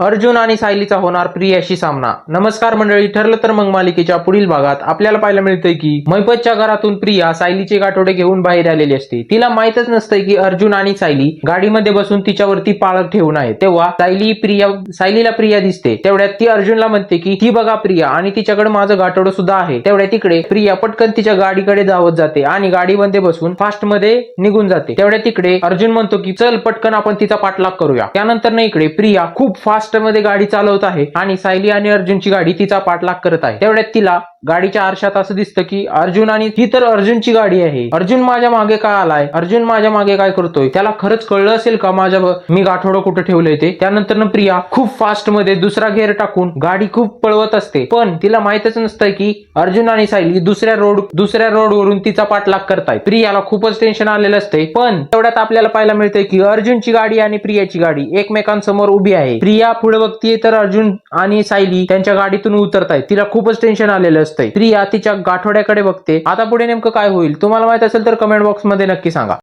अर्जुन आणि सायलीचा होणार प्रियाशी सामना. नमस्कार मंडळी ठरलं तर मग मालिकेच्या पुढील भागात आपल्याला पाहायला मिळतंय की मैपतच्या घरातून प्रिया सायलीचे गाठोडे घेऊन बाहेर आलेली असते. तिला माहितच नसतंय की अर्जुन आणि सायली गाडीमध्ये बसून तिच्यावरती पाळत ठेवून आहे तेव्हा सायली प्रिया सायलीला प्रिया दिसते. तेवढ्यात ती अर्जुनला म्हणते की ही बघा प्रिया आणि तिच्याकडे माझं गाठोडं सुद्धा आहे. तेवढ्या तिकडे प्रिया पटकन तिच्या गाडीकडे धावत जाते आणि गाडीमध्ये बसून फास्टमध्ये निघून जाते. तेवढ्या तिकडे अर्जुन म्हणतो की चल पटकन आपण तिचा पाठलाग करूया. त्यानंतर ना इकडे प्रिया खूप फास्ट मध्ये गाडी चालवत आहे आणि सायली आणि अर्जुनची गाडी तिचा पाठलाग करत आहे. तेवढ्यात तिला गाडीच्या आरशात असं दिसतं की अर्जुन आणि ही तर अर्जुनची गाडी आहे. अर्जुन माझ्या मागे का आलाय? अर्जुन माझ्या मागे काय करतोय? त्याला खरंच कळलं असेल का माझ्या मी गाठोडं कुठं ठेवलंय ते? त्यानंतर ना प्रिया खूप फास्टमध्ये दुसरा गेअर टाकून गाडी खूप पळवत असते. पण तिला माहितच नसतंय की अर्जुन आणि सायली दुसऱ्या रोड दुसऱ्या रोड वरून तिचा पाठलाग करतायत प्रियाला खूपच टेन्शन आलेलं असते पण तेवढ्यात आपल्याला पाहायला मिळतंय की अर्जुनची गाडी आणि प्रियाची गाडी एकमेकांसमोर उभी आहे. प्रिया पुढे बघतीये तर अर्जुन आणि सायली त्यांच्या गाडीतून उतरतायत. तिला खूपच टेन्शन आलेलं असते स्त्री या तिच्या गाठोड्याकडे बघते. आता पुढे नेमकं काय होईल? तुम्हाला माहीत असेल तर कमेंट बॉक्समध्ये नक्की सांगा.